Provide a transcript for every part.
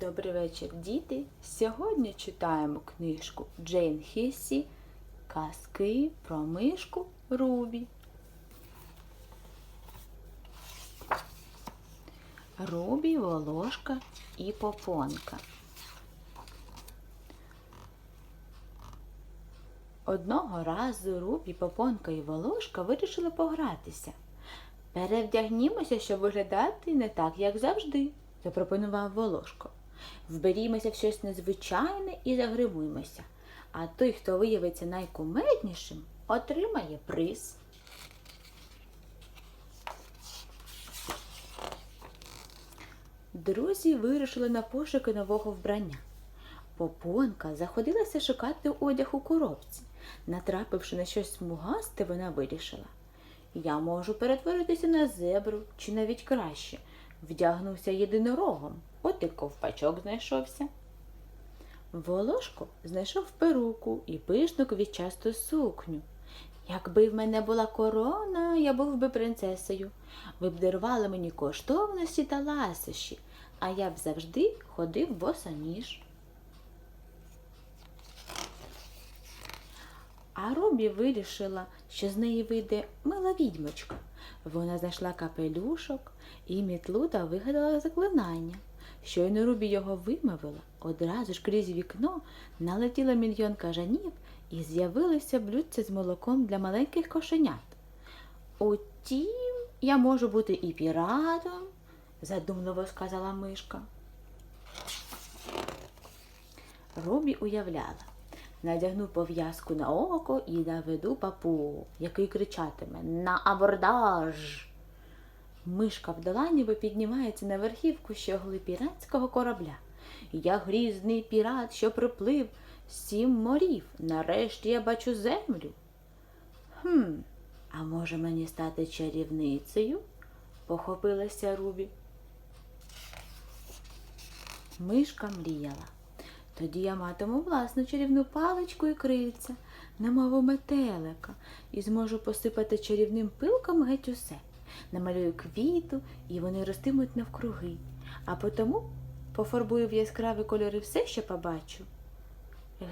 Добрий вечір, діти. Сьогодні читаємо книжку Джейн Хіссі Казки про мишку Рубі. Рубі, Волошка і Попонка. Одного разу Рубі, Попонка і Волошка вирішили погратися. Перевдягнімося, щоб виглядати не так, як завжди, запропонував Волошко. Вберімося в щось незвичайне і загримуємося. А той, хто виявиться найкумеднішим, отримає приз. Друзі вирушили на пошуки нового вбрання. Попонка заходилася шукати одяг у коробці. Натрапивши на щось смугасте, вона вирішила. Я можу перетворитися на зебру чи навіть краще. Вдягнувся єдинорогом, от і ковпачок знайшовся. Волошко знайшов перуку і пишну квітчасту сукню. Якби в мене була корона, я був би принцесою. Ви б дарували мені коштовності та ласощі, а я б завжди ходив босоніж. А Рубі вирішила, що з неї вийде мила відьмочка. Вона знайшла капелюшок і мітлу та вигадала заклинання. Щойно Рубі його вимовила, одразу ж крізь вікно налетіло мільйон кажанів і з'явилися блюдця з молоком для маленьких кошенят. Утім, я можу бути і піратом, задумливо сказала мишка. Рубі уявляла. Надягну пов'язку на око і наведу папугу, який кричатиме На абордаж. Мишка в доланіби піднімається на верхівку щогли піратського корабля. Я грізний пірат, що приплив сім морів. Нарешті я бачу землю. Хм, а може мені стати чарівницею? похопилася Рубі. Мишка мріяла. Тоді я матиму власну чарівну паличку і крильця, немову метелика, і зможу посипати чарівним пилком геть усе. Намалюю квіту, і вони ростимуть навкруги, а потому пофарбую в яскраві кольори все, що побачу.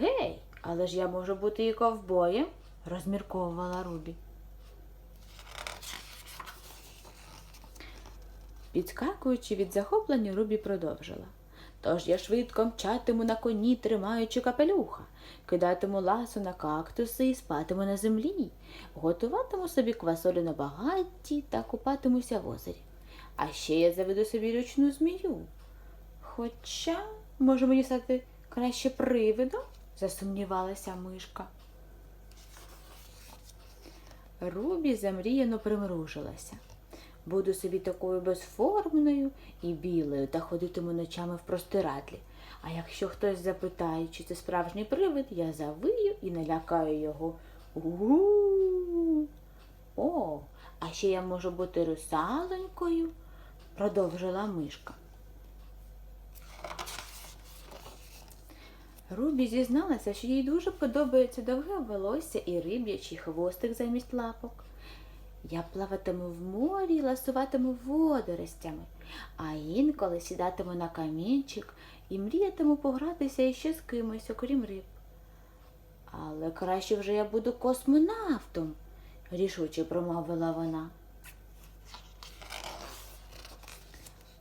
Гей, але ж я можу бути і ковбоєм, розмірковувала Рубі. Підскакуючи від захоплення, Рубі продовжила. Тож я швидко мчатиму на коні, тримаючи капелюха, кидатиму ласу на кактуси і спатиму на землі, готуватиму собі квасолю на багатті та купатимуся в озері. А ще я заведу собі ручну змію. Хоча, може мені стати краще привидом? засумнівалася мишка. Рубі замріяно примружилася. Буду собі такою безформною і білою та ходитиму ночами в простирадлі. А якщо хтось запитає, чи це справжній привид, я завию і налякаю його. У-у-у. О, а ще я можу бути русалонькою, продовжила мишка. Рубі зізналася, що їй дуже подобається довге волосся і риб'ячий хвостик замість лапок. Я плаватиму в морі, ласуватиму водоростями, а інколи сідатиму на камінчик і мріятиму погратися іще з кимось, окрім риб. Але краще вже я буду космонавтом, рішуче промовила вона.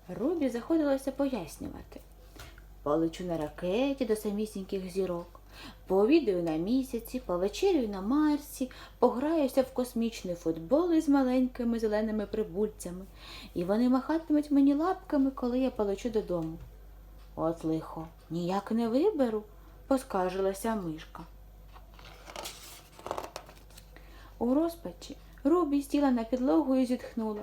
Рубі заходилося пояснювати. Полечу на ракеті до самісіньких зірок. Пообідаю на місяці, повечерюю на Марсі, пограюся в космічний футбол із маленькими зеленими прибульцями, і вони махатимуть мені лапками, коли я полечу додому. От лихо, ніяк не виберу, поскаржилася мишка. У розпачі Рубі сіла на підлогу і зітхнула.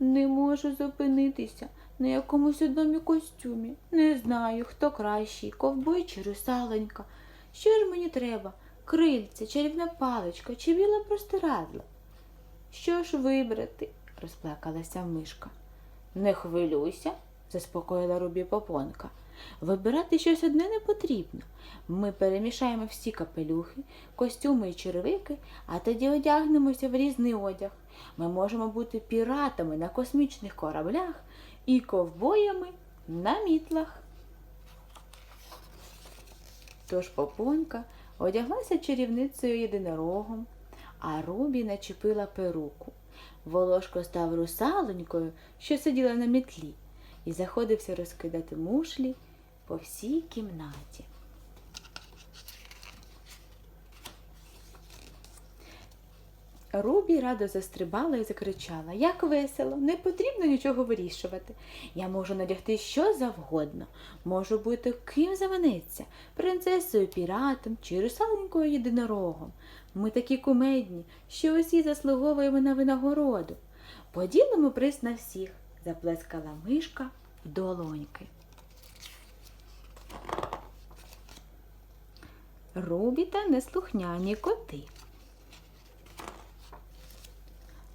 Не можу зупинитися на якомусь одному костюмі. Не знаю, хто кращий, ковбой чи русаленька. Що ж мені треба? Крильця, чарівна паличка чи біле простирадло? Що ж вибрати? розплакалася мишка. Не хвилюйся, заспокоїла Рубі Попонка. Вибирати щось одне не потрібно. Ми перемішаємо всі капелюхи, костюми і черевики, а тоді одягнемося в різний одяг. Ми можемо бути піратами на космічних кораблях і ковбоями на мітлах. Тож попонька одяглася чарівницею єдинорогом, а Рубі начепила перуку. Волошко став русалонькою, що сиділа на мітлі, і заходився розкидати мушлі по всій кімнаті. Рубі радо застрибала і закричала Як весело, не потрібно нічого вирішувати. Я можу надягти що завгодно, можу бути ким заманеться, принцесою, піратом чи русаленькою єдинорогом. Ми такі кумедні, що усі заслуговуємо на винагороду. Поділимо приз на всіх, заплескала мишка в долоньки. Рубі та неслухняні коти.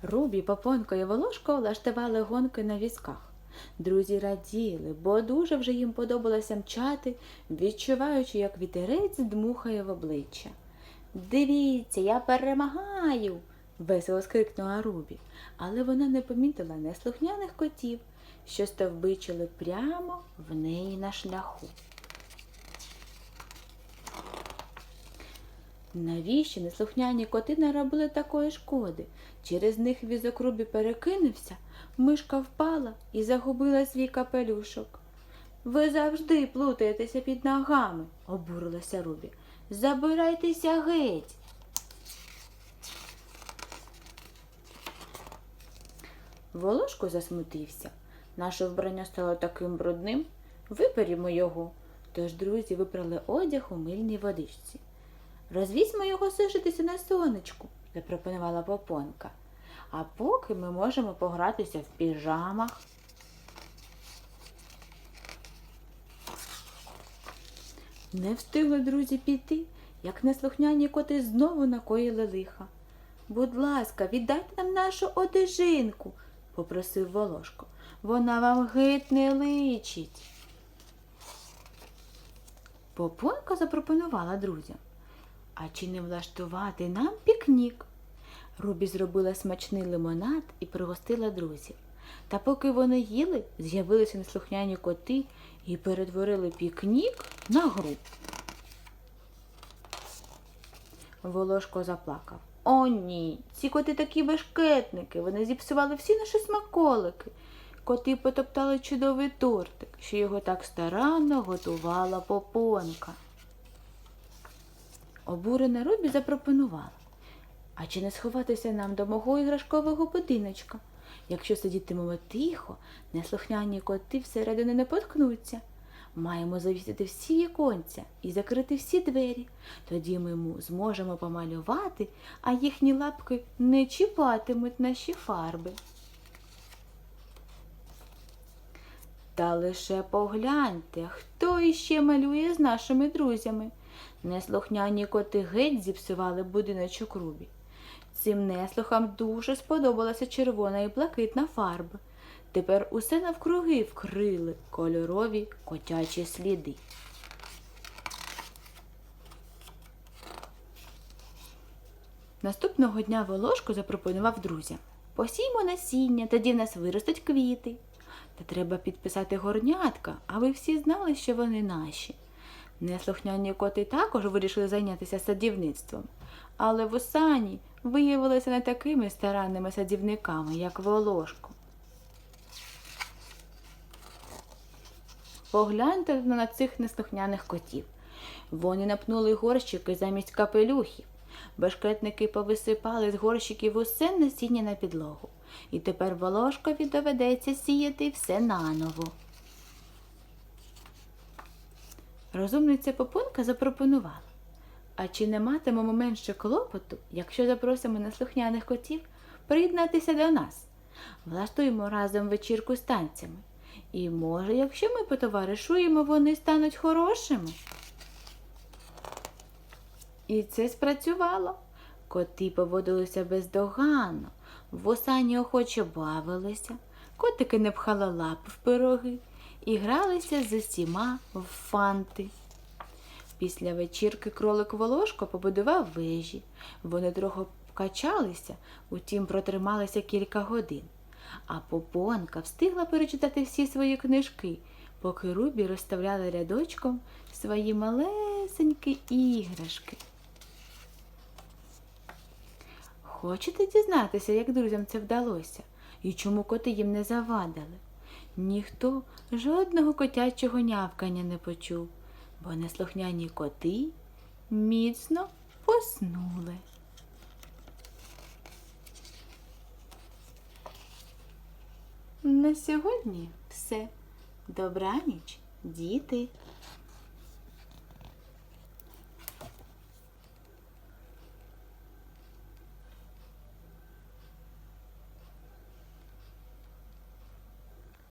Рубі, Попонко і Волошко влаштували гонки на візках. Друзі раділи, бо дуже вже їм подобалося мчати, відчуваючи, як вітерець дмухає в обличчя. Дивіться, я перемагаю. весело скрикнула Рубі, але вона не помітила неслухняних котів, що стовбичили прямо в неї на шляху. Навіщо неслухняні коти наробили такої шкоди? Через них візок Рубі перекинувся, мишка впала і загубила свій капелюшок. Ви завжди плутаєтеся під ногами, обурилася Рубі. Забирайтеся геть. Волошко засмутився. Наше вбрання стало таким брудним. Виперімо його. Тож друзі випрали одяг у мильній водичці. Розвізьмо його сушитися на сонечку, запропонувала Попонка. А поки ми можемо погратися в піжамах. Не встигли друзі піти, як неслухняні коти знову накоїли лиха. Будь ласка, віддайте нам нашу одежинку, попросив Волошко. Вона вам геть не личить. Попонка запропонувала друзям. А чи не влаштувати нам пікнік? Рубі зробила смачний лимонад і пригостила друзів. Та поки вони їли, з'явилися неслухняні коти і перетворили пікнік на гру. Волошко заплакав. О, ні, ці коти такі бешкетники, вони зіпсували всі наші смаколики. Коти потоптали чудовий тортик, що його так старанно готувала попонка. Обурена Рубі запропонувала. А чи не сховатися нам до мого іграшкового будиночка? Якщо сидітимемо тихо, неслухняні коти всередину не поткнуться. Маємо завісити всі віконця і закрити всі двері. Тоді ми зможемо помалювати, а їхні лапки не чіпатимуть наші фарби. Та лише погляньте, хто іще малює з нашими друзями. Неслухняні коти геть зіпсували будиночок Рубі. Цим неслухам дуже сподобалася червона і блакитна фарба. Тепер усе навкруги вкрили кольорові котячі сліди. Наступного дня Волошко запропонував друзям. Посіймо насіння, тоді в нас виростуть квіти. Та треба підписати горнятка, аби всі знали, що вони наші. Неслухняні коти також вирішили зайнятися садівництвом, але вусані виявилися не такими старанними садівниками, як Волошко. Погляньте на цих неслухняних котів. Вони напнули горщики замість капелюхів. Башкетники повисипали з горщиків усе насіння на підлогу. І тепер Волошкові доведеться сіяти все наново. Розумниця Попонка запропонувала. А чи не матимемо менше клопоту, якщо запросимо неслухняних котів приєднатися до нас? Влаштуємо разом вечірку з танцями. І може, якщо ми потоваришуємо, вони стануть хорошими. І це спрацювало. Коти поводилися бездоганно, вусані охоче бавилися, котики не пхали лапи в пироги і гралися з усіма в фанти. Після вечірки кролик Волошко побудував вежі. Вони трохи качалися, утім протрималися кілька годин. А Попонка встигла перечитати всі свої книжки, поки Рубі розставляла рядочком свої малесенькі іграшки. Хочете дізнатися, як друзям це вдалося і чому коти їм не завадили? Ніхто жодного котячого нявкання не почув, бо неслухняні коти міцно поснули. На сьогодні все. Добраніч, діти.